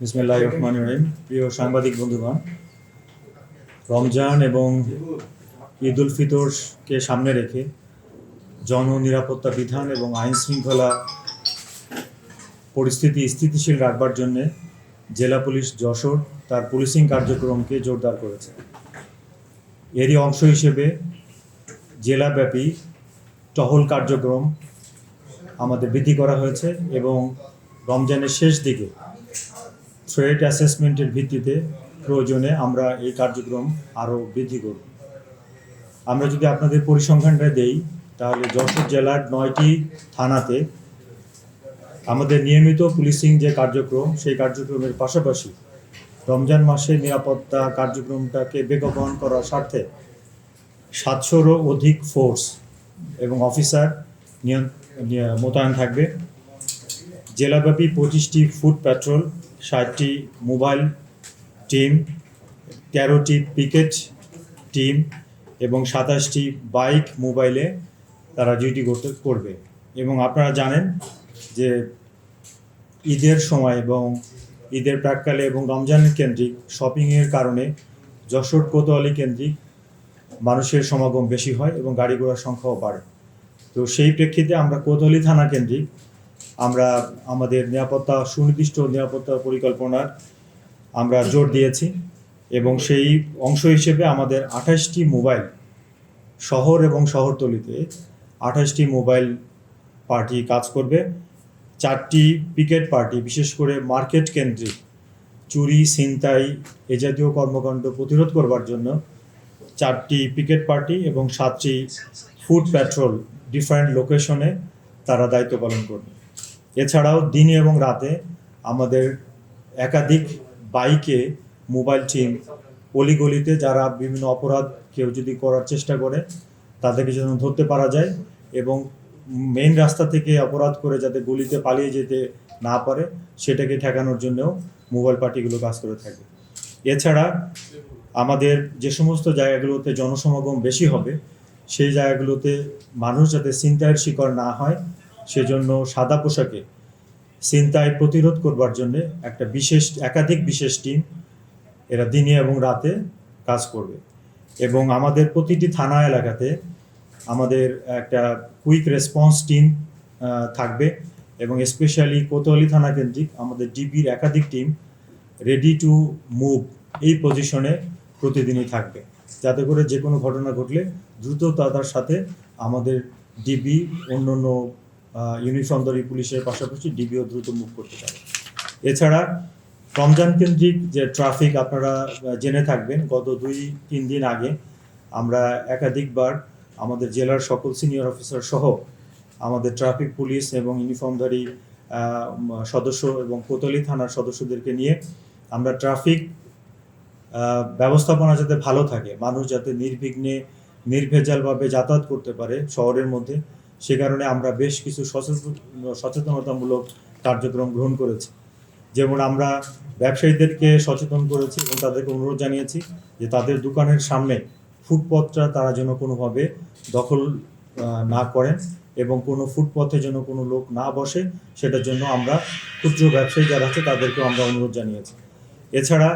বিসমিল্লাহ রহমান রহিম। প্রিয় সাংবাদিক বন্ধুগণ, রমজান এবং ঈদ উল ফিতরকে সামনে রেখে জননিরাপত্তা বিধান এবং আইন শৃঙ্খলা পরিস্থিতি স্থিতিশীল রাখবার জন্যে জেলা পুলিশ যশোর তার পুলিশিং কার্যক্রমকে জোরদার করেছে। এরই অংশ হিসেবে জেলাব্যাপী টহল কার্যক্রম আমাদের বৃদ্ধি করা হয়েছে এবং রমজানের শেষ দিকে থ্রেট অ্যাসেসমেন্টের ভিত্তিতে প্রয়োজনে আমরা এই কার্যক্রম আরও বৃদ্ধি করব। আমরা যদি আপনাদের পরিসংখ্যানটা দেই, তাহলে যশোর জেলার নয়টি থানাতে আমাদের নিয়মিত পুলিশিং যে কার্যক্রম, সেই কার্যক্রমের পাশাপাশি রমজান মাসে নিরাপত্তা কার্যক্রমটাকে বেগবান করার স্বার্থে সাতশোরও অধিক ফোর্স এবং অফিসার মোতায়েন থাকবে। জেলাব্যাপী পঁচিশটি ফুড প্যাট্রোল ষাটটি মোবাইল টিম, তেরোটি পিকেট টিম এবং সাতাশটি বাইক মোবাইলে তারা ডিউটি করতে, করবে। এবং আপনারা জানেন যে ঈদের সময় এবং ঈদের প্রাককালে এবং রমজান কেন্দ্রিক শপিংয়ের কারণে যশোর কোতোয়ালি কেন্দ্রিক মানুষের সমাগম বেশি হয় এবং গাড়ি ঘোড়ার সংখ্যাও বাড়ে। তো সেই প্রেক্ষিতে আমরা কোতোয়ালি থানা কেন্দ্রিক আমরা আমাদের নিরাপত্তা, সুনির্দিষ্ট নিরাপত্তা পরিকল্পনার আমরা জোর দিয়েছি এবং সেই অংশ হিসেবে আমাদের আঠাশটি মোবাইল শহর এবং শহরতলিতে আঠাশটি মোবাইল পার্টি কাজ করবে। চারটি পিকেট পার্টি, বিশেষ করে মার্কেট কেন্দ্রিক, চুরি, ছিনতাই এ জাতীয় কর্মকাণ্ড প্রতিরোধ করবার জন্য চারটি পিকেট পার্টি এবং সাতটি ফুড প্যাট্রোল ডিফারেন্ট লোকেশনে তারা দায়িত্ব পালন করবে। এছাড়াও দিনে এবং রাতে আমাদের একাধিক বাইকে মোবাইল টিম অলিগলিতে যারা বিভিন্ন অপরাধ কেউ যদি করার চেষ্টা করে, তাদেরকে যেন ধরতে পারা যায় এবং মেইন রাস্তা থেকে অপরাধ করে যাতে গলিতে পালিয়ে যেতে না পারে, সেটাকে ঠেকানোর জন্যও মোবাইল পার্টিগুলো কাজ করে থাকে। এছাড়া আমাদের যে সমস্ত জায়গাগুলোতে জনসমাগম বেশি হবে, সেই জায়গাগুলোতে মানুষ যাতে ছিনতাইয়ের শিকার না হয় সেজন্য সাদা পোশাকে ছিনতাই প্রতিরোধ করবার জন্য একটা বিশেষ, একাধিক বিশেষ টিম এরা দিনে এবং রাতে কাজ করবে। এবং আমাদের প্রতিটি থানা এলাকাতে আমাদের একটা কুইক রেসপন্স টিম থাকবে এবং স্পেশালি কোতোয়ালি থানা কেন্দ্রিক আমাদের ডিবির একাধিক টিম রেডি টু মুভ এই পজিশনে প্রতিদিনই থাকবে। যাতে করে যে কোনো ঘটনা ঘটলে দ্রুত তাদের সাথে আমাদের ডিবি অন্য অন্য ইউনিফর্মধারী পুলিশের পাশাপাশি ডিবিও দ্রুত মুভ করতে পারে। এছাড়া রমজান কেন্দ্রিক যে ট্রাফিক আপনারা জেনে থাকবেন, গত দুই, তিন দিন আগে আমরা একাধিকবার আমাদের জেলার সকল সিনিয়র অফিসার সহ আমাদের ট্রাফিক পুলিশ এবং ইউনিফর্মধারী সদস্য এবং কোতলি থানার সদস্যদেরকে নিয়ে আমরা ট্রাফিক ব্যবস্থাপনা যাতে ভালো থাকে, মানুষ যাতে নির্বিঘ্নে, নির্ভেজালভাবে যাতায়াত করতে পারে শহরের মধ্যে সে কারণে আমরা বেশ কিছু সচেতন, সচেতনতামূলক কার্যক্রম গ্রহণ করেছি। যেমন আমরা ব্যবসায়ীদেরকে সচেতন করেছি এবং তাদেরকে অনুরোধ জানিয়েছি যে তাদের দোকানের সামনে ফুটপথটা তারা যেন কোনোভাবে দখল না করেন এবং কোনো ফুটপথে যেন কোনো লোক না বসে, সেটার জন্য আমরা ক্ষুদ্র ব্যবসায়ী যারা আছে তাদেরকেও আমরা অনুরোধ জানিয়েছি। এছাড়া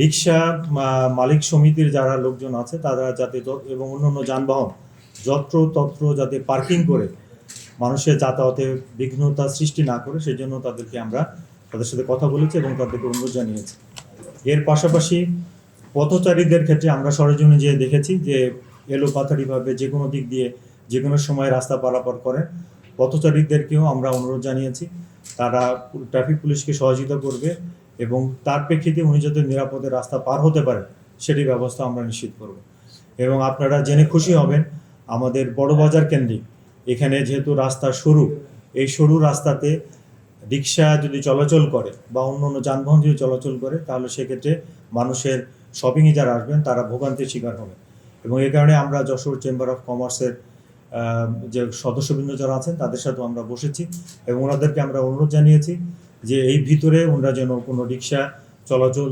রিক্সা মালিক সমিতির যারা লোকজন আছে তারা যাতে এবং অন্যান্য যানবাহন যত্র তত্র যাতে পার্কিং করে মানুষের যাতায়াতে বিঘ্নতা সৃষ্টি না করে, সেজন্য তাদেরকে আমরা তাদের সাথে কথা বলেছি এবং তাদেরকে অনুরোধ জানিয়েছি। এর পাশাপাশি পথচারীদের ক্ষেত্রে আমরা সরেজমিনে যেয়ে দেখেছি যে এলোপাথারিভাবে যে কোনো দিক দিয়ে যে কোনো সময় রাস্তা পারাপার করেন পথচারীদেরকেও আমরা অনুরোধ জানিয়েছি, তারা ট্রাফিক পুলিশকে সহযোগিতা করবে এবং তার প্রেক্ষিতে উনি যাতে নিরাপদে রাস্তা পার হতে পারে, সেটি ব্যবস্থা আমরা নিশ্চিত করব। এবং আপনারা জেনে খুশি হবেন আমাদের বড় বাজার কেন্দ্রিক। এখানে যেহেতু রাস্তা সরু, এই সরু রাস্তাতে রিক্সা যদি চলাচল করে বা অন্য অন্য যানবাহন যদি চলাচল করে, তাহলে সেক্ষেত্রে মানুষের শপিংয়ে যারা আসবেন, তারা ভোগান্তির শিকার হবে। এবং এই কারণে আমরা যশোর চেম্বার অফ কমার্সের যে সদস্যবৃন্দ যারা আছেন, তাদের সাথেও আমরা বসেছি এবং ওনাদেরকে আমরা অনুরোধ জানিয়েছি যে এই ভিতরে ওনারা যেন কোনো রিক্সা চলাচল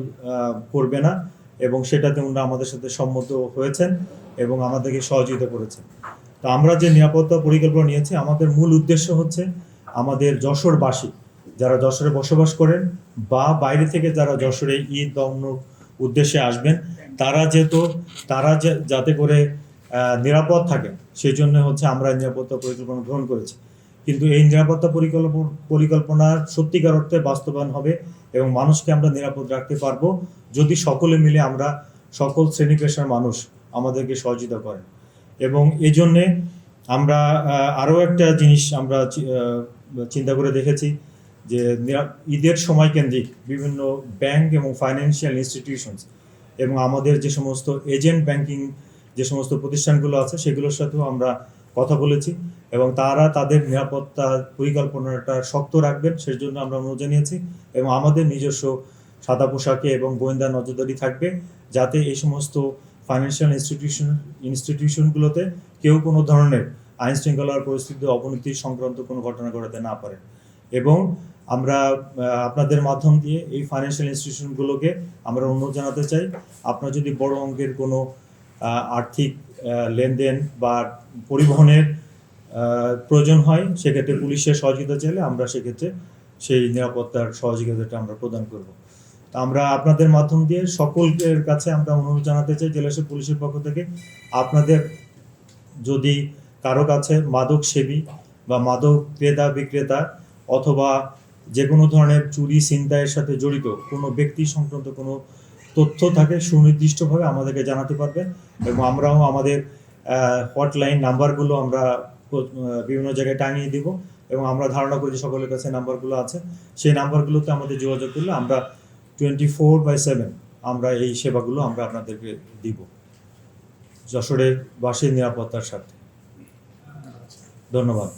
করবে না। এবং সেটাতে ওনারা আমাদের সাথে সম্মত হয়েছেন এবং আমাদেরকে সহযোগিতা করেছেন। তো আমরা যে নিরাপত্তা পরিকল্পনা নিয়েছি, আমাদের মূল উদ্দেশ্য হচ্ছে আমাদের যশোরবাসী যারা যশোরে বসবাস করেন বা বাইরে থেকে যারা যশোরে ঈদ বা অন্য উদ্দেশ্যে আসবেন, তারা যেহেতু, তারা যাতে করে নিরাপদ থাকেন, সেই জন্য হচ্ছে আমরা নিরাপত্তা পরিকল্পনা গ্রহণ করেছি। কিন্তু এই নিরাপত্তা পরিকল্পনা পরিকল্পনা সত্যিকার অর্থে বাস্তবায়ন হবে এবং মানুষকে আমরা নিরাপদ রাখতে পারব যদি সকলে মিলে আমরা সকল শ্রেণি পেশার মানুষ আমাদেরকে সহযোগিতা করেন। এবং এজন্যে আমরা আরও একটা জিনিস আমরা চিন্তা করে দেখেছি যে ঈদের সময় কেন্দ্রিক বিভিন্ন ব্যাংক এবং ফাইন্যান্সিয়াল ইনস্টিটিউশনস এবং আমাদের যে সমস্ত এজেন্ট ব্যাংকিং যে সমস্ত প্রতিষ্ঠানগুলো আছে সেগুলোর সাথেও আমরা বলেছি এবং তারা তাদের নিরাপত্তা পরিকল্পনাটা শক্ত রাখবেন সেই জন্য আমরা অনুরোধ জানিয়েছি এবং আমাদের নিজস্ব সাদা পোশাকে এবং গোয়েন্দা নজরদারি থাকবে যাতে এই সমস্ত ফাইন্যান্সিয়াল ইনস্টিটিউশন ইনস্টিটিউশনগুলোতে কেউ কোনো ধরনের আইন শৃঙ্খলার পরিস্থিতি অবনতি সংক্রান্ত কোনো ঘটনা ঘটাতে না পারে। এবং আমরা আপনাদের মাধ্যম দিয়ে এই ফাইন্যান্সিয়াল ইনস্টিটিউশনগুলোকে আমরা অনুরোধ জানাতে চাই। আপনার যদি বড় অঙ্কের কোনো আর্থিক লেনদেন বা পরিবহনের প্রয়োজন হয়, সেক্ষেত্রে পুলিশের সহযোগিতা চাইলে আমরা সেক্ষেত্রে সেই নিরাপত্তার সহযোগিতাটা আমরা প্রদান করব। আমরা আপনাদের মাধ্যম দিয়ে সকলের কাছে আমরা অনুরোধ জানাতে চাই জেলাশাসক পুলিশের পক্ষ থেকে আপনাদের যদি কারও কাছে মাদক সেবী বা মাদক ক্রেতা, বিক্রেতা অথবা যে কোনো ধরনের চুরি, ছিনতাইয়ের সাথে জড়িত কোনো ব্যক্তি সংক্রান্ত কোনো তথ্য থাকে, সুনির্দিষ্টভাবে আমাদেরকে জানাতে পারবেন এবং আমরাও আমাদের হটলাইন নাম্বারগুলো আমরা বিভিন্ন জায়গায় টাঙিয়ে দিব এবং আমরা ধারণা করি যে সকলের কাছে নাম্বারগুলো আছে। সেই নাম্বারগুলোতে আমাদের যোগাযোগ করলে আমরা টোয়েন্টি ফোর বাই সেভেন আমরা এই সেবাগুলো আমরা আপনাদেরকে দিব। যশোরের বাসীর নিরাপত্তার স্বার্থে। ধন্যবাদ।